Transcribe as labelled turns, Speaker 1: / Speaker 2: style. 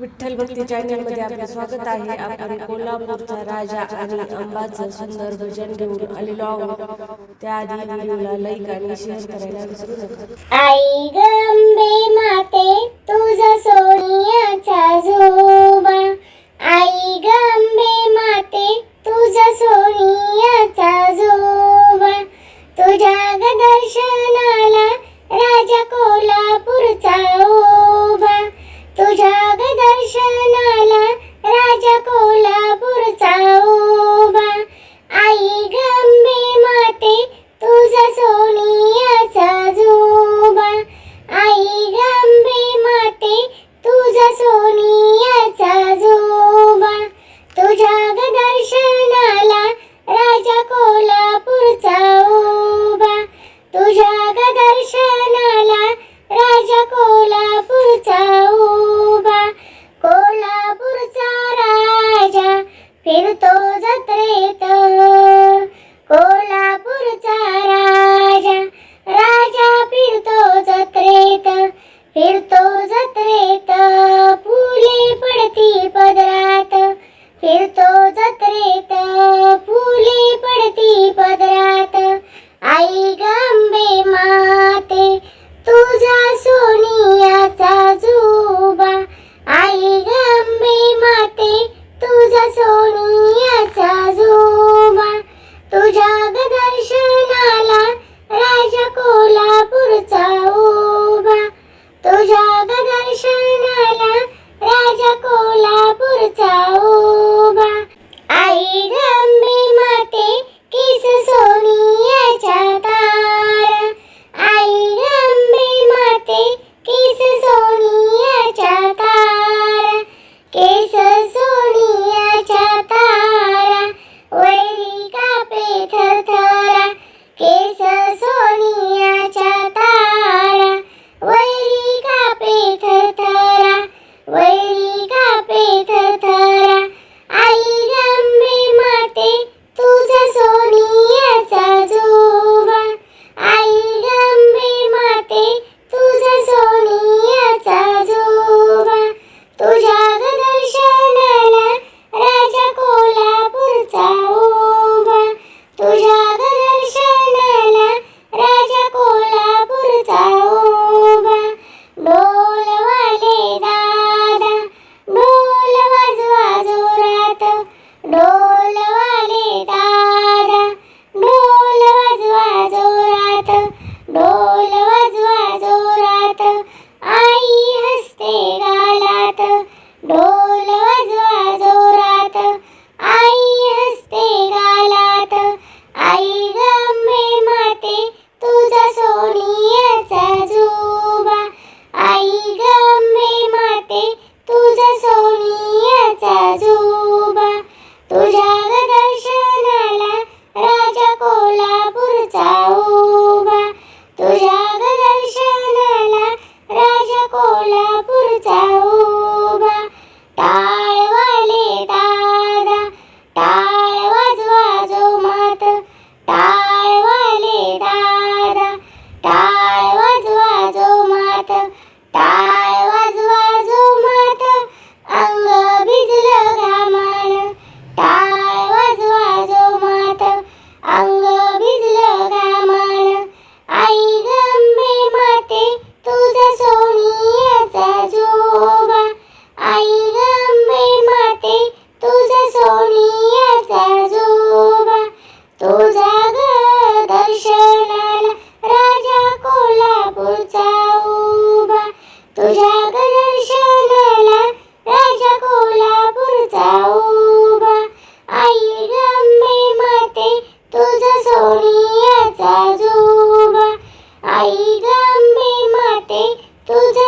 Speaker 1: विठ्ठल भक्ती चॅनलमध्ये आपलं स्वागत आहे. आपण कोल्हापूरचा राजा आणि अंबाचं सुंदर भजन घेऊन आलेलो आहोत. त्याआधी व्हिडिओला लाईक आणि शेअर करायला विसरू नका.
Speaker 2: आई गंबे माते तुझ सोनियाचा झोबा आई ग फिरतो जत्रेत हो। कोल्हापूरचा राजा राजा फिरतो जत्रेत फिरतो जत्रेत फुले पडती पदरात। फिरतो जत्रेत Wait. do Tá! तुझे